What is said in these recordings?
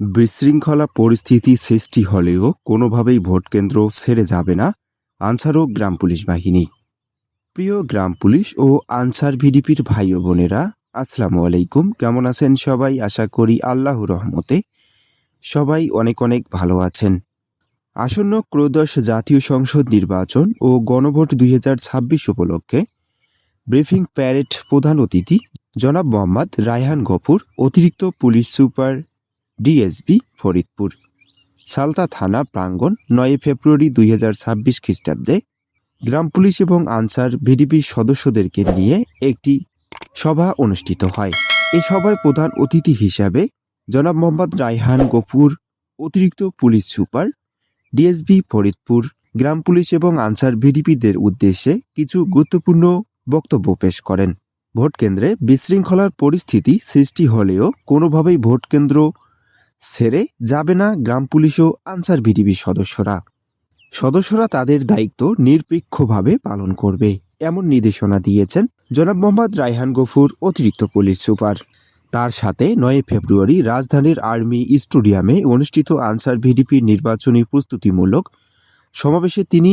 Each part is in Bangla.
বিশৃঙ্খলা পরিস্থিতি সৃষ্টি হলেও কোনোভাবেই ভোটকেন্দ্র ছেড়ে যাবে না আনসার ও গ্রাম পুলিশ বাহিনী। প্রিয় গ্রাম পুলিশ ও আনসার ভিডিপির ভাই ও বোনেরা, আসসালামু আলাইকুম। কেমন আছেন সবাই? আশা করি আল্লাহ রহমতে সবাই অনেক অনেক ভালো আছেন। আসন্ন ক্রোদশ জাতীয় সংসদ নির্বাচন ও গণভোট দুই হাজার ছাব্বিশ উপলক্ষে ব্রিফিং প্যারেড প্রধান অতিথি জনাব মোহাম্মদ রায়হান গফুর, অতিরিক্ত police super DSP Faridpur. Salta থানা, প্রাঙ্গণ, নয় ফেব্রুয়ারি দুই হাজার ছাব্বিশ খ্রিস্টাব্দে গ্রাম পুলিশ এবং আনসার ভিডিপির সদস্যদেরকে নিয়ে একটি সভা অনুষ্ঠিত হয়। এ সভায় প্রধান অতিথি হিসাবে জনাব মোহাম্মদ রায়হান গফুর, অতিরিক্ত পুলিশ সুপার, ডিএসবি, ফরিদপুর, গ্রাম পুলিশ এবং আনসার ভিডিপিদের উদ্দেশ্যে কিছু গুরুত্বপূর্ণ বক্তব্য পেশ করেন। ভোট কেন্দ্রে বিশৃঙ্খলার পরিস্থিতি সৃষ্টি হলেও কোনোভাবেই ভোট কেন্দ্র ছেড়ে যাবে না গ্রাম পুলিশ ও আনসার ভিডিপির সদস্যরা। সদস্যরা তাদের দায়িত্ব নিরপেক্ষভাবে পালন করবে, এমন নির্দেশনা দিয়েছেন জনাব মোহাম্মদ রায়হান গফুর, অতিরিক্ত পুলিশ সুপার। তার সাথে নয় ফেব্রুয়ারি রাজধানীর আর্মি স্টেডিয়ামে অনুষ্ঠিত আনসার ভিডিপির নির্বাচনী প্রস্তুতিমূলক সমাবেশে তিনি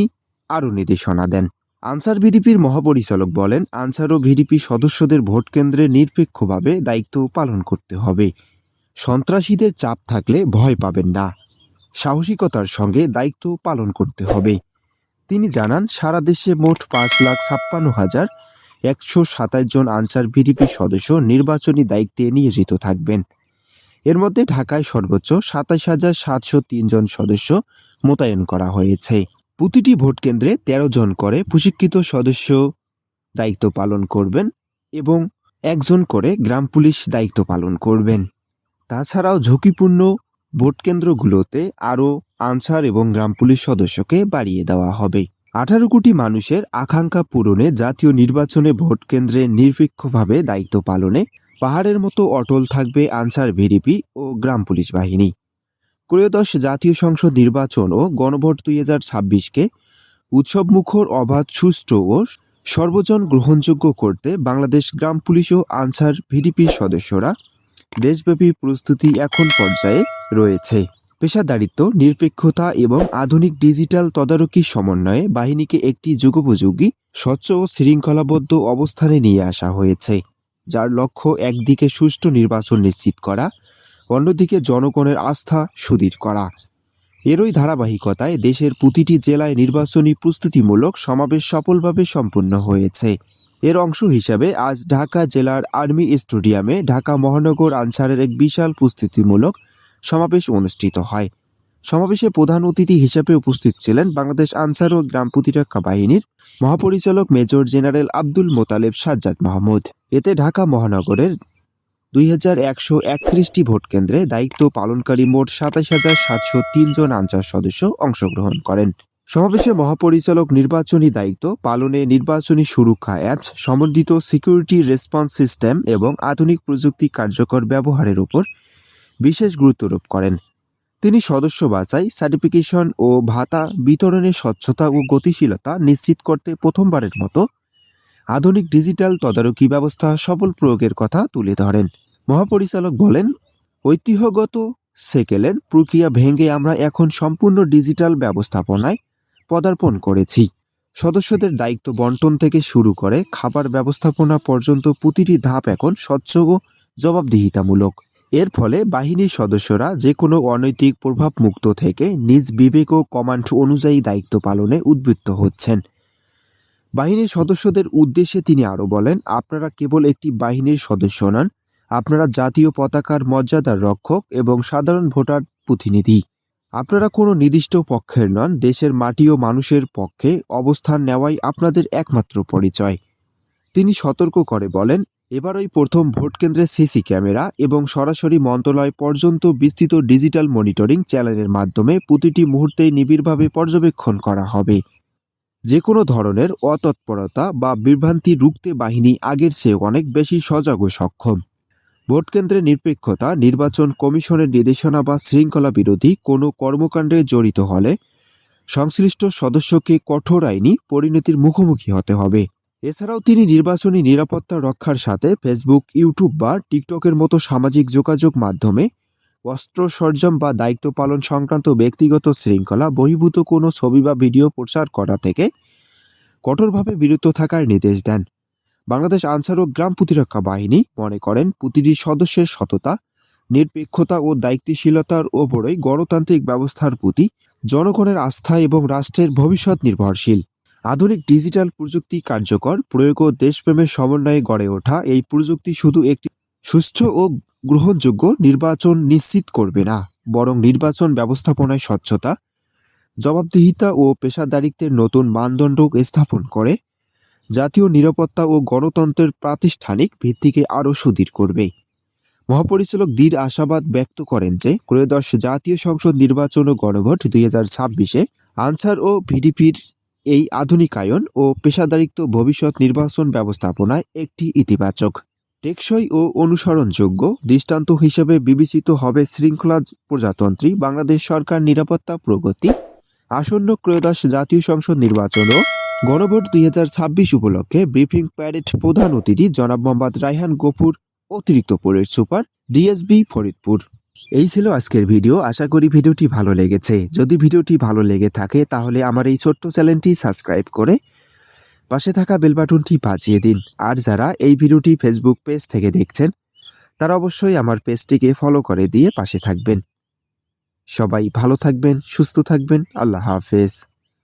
আরও নির্দেশনা দেন। আনসার ভিডিপির মহাপরিচালক বলেন, আনসার ও ভিডিপি সদস্যদের ভোট কেন্দ্রে নিরপেক্ষভাবে দায়িত্ব পালন করতে হবে। সন্ত্রাসীদের চাপ থাকলে ভয় পাবেন না। সাহসিকতার সঙ্গে দায়িত্ব পালন করতে হবে। তিনি জানান, সারা দেশে মোট পাঁচ লাখ ছাপ্পান্ন হাজার একশো সাতাশ জন আনসার ভিডিপি সদস্য নির্বাচনী দায়িত্বে নিয়োজিত থাকবেন। এর মধ্যে ঢাকায় সর্বোচ্চ সাতাশ হাজার সাতশো তিন জন সদস্য মোতায়েন করা হয়েছে। প্রতিটি ভোট কেন্দ্রে তেরো জন করে প্রশিক্ষিত সদস্য দায়িত্ব পালন করবেন এবং একজন করে গ্রাম পুলিশ দায়িত্ব পালন করবেন। তাছাড়াও ঝুঁকিপূর্ণ ভোট কেন্দ্রগুলোতে আরও আনসার এবং গ্রাম পুলিশ সদস্যকে বাড়িয়ে দেওয়া হবে। আঠারো কোটি মানুষের আকাঙ্ক্ষা পূরণে জাতীয় নির্বাচনে ভোট কেন্দ্রে নিরপেক্ষভাবে দায়িত্ব পালনে পাহাড়ের মতো অটল থাকবে আনসার ভিডিপি ও গ্রাম পুলিশ বাহিনী। ত্রয়োদশ জাতীয় সংসদ নির্বাচন ও গণভোট দুই হাজার ছাব্বিশকে উৎসবমুখর, অবাধ, সুষ্ঠু ও সর্বজন গ্রহণযোগ্য করতে বাংলাদেশ গ্রাম পুলিশ ও আনসার ভিডিপির সদস্যরা দেশব্যাপী প্রস্তুতি এখন পর্যায়ে রয়েছে। পেশাদারিত্ব, নিরপেক্ষতা এবং আধুনিক ডিজিটাল তদারকি সমন্বয়ে বাহিনীকে একটি যুগোপযোগী, স্বচ্ছ ও শৃঙ্খলাবদ্ধ অবস্থানে নিয়ে আসা হয়েছে, যার লক্ষ্য একদিকে সুষ্ঠু নির্বাচন নিশ্চিত করা, অন্যদিকে জনগণের আস্থা সুদীর করা। এরই ধারাবাহিকতায় দেশের প্রতিটি জেলায় নির্বাচনী প্রস্তুতিমূলক সমাবেশ সফলভাবে সম্পন্ন হয়েছে। এর অংশ হিসাবে আজ ঢাকা জেলার আর্মি স্টেডিয়ামে ঢাকা মহানগর আনসারের এক বিশাল প্রস্তুতিমূলক সমাবেশ অনুষ্ঠিত হয়। সমাবেশে প্রধান অতিথি হিসেবে উপস্থিত ছিলেন বাংলাদেশ আনসার ও গ্রাম প্রতিরক্ষা বাহিনীর মহাপরিচালক মেজর জেনারেল আব্দুল মোতালেব সাজ্জাদ মাহমুদ। এতে ঢাকা মহানগরের দুই হাজার একশো একত্রিশটি ভোট কেন্দ্রে দায়িত্ব পালনকারী মোট সাতাশ হাজার সাতশো তিনজন আনসার সদস্য অংশগ্রহণ করেন। সমাবেশে মহাপরিচালক নির্বাচনী দায়িত্ব পালনে নির্বাচনী সুরক্ষা অ্যাপস সমন্বিত সিকিউরিটি রেসপন্স সিস্টেম এবং আধুনিক প্রযুক্তি কার্যকর ব্যবহারের উপর বিশেষ গুরুত্বারোপ করেন। তিনি সদস্য বাছাই সার্টিফিকেশন ও ভাতা বিতরণে স্বচ্ছতা ও গতিশীলতা নিশ্চিত করতে প্রথমবারের মতো আধুনিক ডিজিটাল তদারকি ব্যবস্থা সফল প্রয়োগের কথা তুলে ধরেন। মহাপরিচালক বলেন, ঐতিহ্যগত সেকেলের প্রক্রিয়া ভেঙে আমরা এখন সম্পূর্ণ ডিজিটাল ব্যবস্থাপনায় পদার্পণ করেছি। সদস্যদের দায়িত্ব বন্টন থেকে শুরু করে খাবার ব্যবস্থাপনা পর্যন্ত প্রতিটি ধাপ এখন স্বচ্ছ ও জবাবদিহিতামূলক। এর ফলে বাহিনীর সদস্যরা যে কোনো অনৈতিক প্রভাব মুক্ত থেকে নিজ বিবেক ও কমান্ড অনুযায়ী দায়িত্ব পালনে উদ্বৃত্ত হচ্ছেন। বাহিনীর সদস্যদের উদ্দেশ্যে তিনি আরও বলেন, আপনারা কেবল একটি বাহিনীর সদস্য নন, আপনারা জাতীয় পতাকার মর্যাদার রক্ষক এবং সাধারণ ভোটার প্রতিনিধি। আপনারা কোনো নির্দিষ্ট পক্ষের নন, দেশের মাটি ও মানুষের পক্ষে অবস্থান নেওয়াই আপনাদের একমাত্র পরিচয়। তিনি সতর্ক করে বলেন এবারই প্রথম ভোট কেন্দ্রে সিসি ক্যামেরা এবং সরাসরি মন্ত্রণালয় পর্যন্ত বিস্তৃত ডিজিটাল মনিটরিং চ্যানেলের মাধ্যমে প্রতিটি মুহূর্তে নিবিড়ভাবে পর্যবেক্ষণ করা হবে। যে কোনো ধরনের অতৎপরতা বা বিভ্রান্তি রুখতে বাহিনী আগের চেয়ে অনেক বেশি সজাগ ও সক্ষম। ভোট কেন্দ্রের নিরপেক্ষতা, নির্বাচন কমিশনের নির্দেশনা বা শৃঙ্খলা বিরোধী কোনো কর্মকাণ্ডে জড়িত হলে সংশ্লিষ্ট সদস্যকে কঠোর আইনি পরিণতির মুখোমুখি হতে হবে। এছাড়াও তিনি নির্বাচনী নিরাপত্তা রক্ষার সাথে ফেসবুক, ইউটিউব বা টিকটকের মতো সামাজিক যোগাযোগ মাধ্যমে অস্ত্র সরঞ্জাম বা দায়িত্ব পালন সংক্রান্ত ব্যক্তিগত শৃঙ্খলা বহির্ভূত কোনো ছবি বা ভিডিও প্রচার করা থেকে কঠোরভাবে বিরত থাকার নির্দেশ দেন। বাংলাদেশ আনসার ও গ্রাম প্রতিরক্ষা বাহিনী মনে করেন প্রতিটি সদস্যের সততা, নিরপেক্ষতা ও দায়িত্বশীলতার ওপরই গণতান্ত্রিক ব্যবস্থার প্রতি জনগণের আস্থা এবং রাষ্ট্রের ভবিষ্যৎ নির্ভরশীল। আধুনিক ডিজিটাল প্রযুক্তি কার্যকর, প্রয়োগ ও দেশপ্রেমের সমন্বয়ে গড়ে ওঠা এই প্রযুক্তি শুধু একটি সুষ্ঠু ও গ্রহণযোগ্য নির্বাচন নিশ্চিত করবে না, বরং নির্বাচন ব্যবস্থাপনায় স্বচ্ছতা, জবাবদিহিতা ও পেশাদারিত্বের নতুন মানদণ্ড স্থাপন করে। জাতীয় নিরাপত্তা ও গণতন্ত্রের প্রাতিষ্ঠানিক ভিত্তিকে আরও সুদৃঢ় করবে। মহাপরিচালক দীর আশাবাদ ব্যক্ত করেন যে, ত্রয়োদশ জাতীয় সংসদ নির্বাচন ও গণভোট দুই হাজার ছাব্বিশে আনসার ও ভিডিপির এই আধুনিকায়ন ও পেশাদারিত্ব ভবিষ্যৎ নির্বাচন ব্যবস্থাপনায় একটি ইতিবাচক, টেকসই ও অনুসরণযোগ্য দৃষ্টান্ত হিসেবে বিবেচিত হবে শৃঙ্খলা প্রজাতন্ত্রী বাংলাদেশ সরকার নিরাপত্তা প্রগতি, আসন্ন ত্রয়োদশ জাতীয় সংসদ নির্বাচন ও গণভোট দুই হাজার ছাব্বিশ উপলক্ষে ব্রিফিং প্যারেড প্রধান অতিথি জনাব মোহাম্মদ রায়হান গফুর, অতিরিক্ত পুলিশ সুপার ডিএসবি ফরিদপুর। এই ছিল আজকের ভিডিও, আশা করি ভিডিওটি ভালো লেগেছে। যদি ভিডিওটি ভালো লেগে থাকে, তাহলে আমার এই ছোট্ট চ্যানেলটি সাবস্ক্রাইব করে পাশে থাকা বেল বাটনটি বাজিয়ে দিন। আর যারা এই ভিডিওটি ফেসবুক পেজ থেকে দেখছেন, তারা অবশ্যই আমার পেজটিকে ফলো করে দিয়ে পাশে থাকবেন। সবাই ভালো থাকবেন, সুস্থ থাকবেন। আল্লাহ হাফেজ।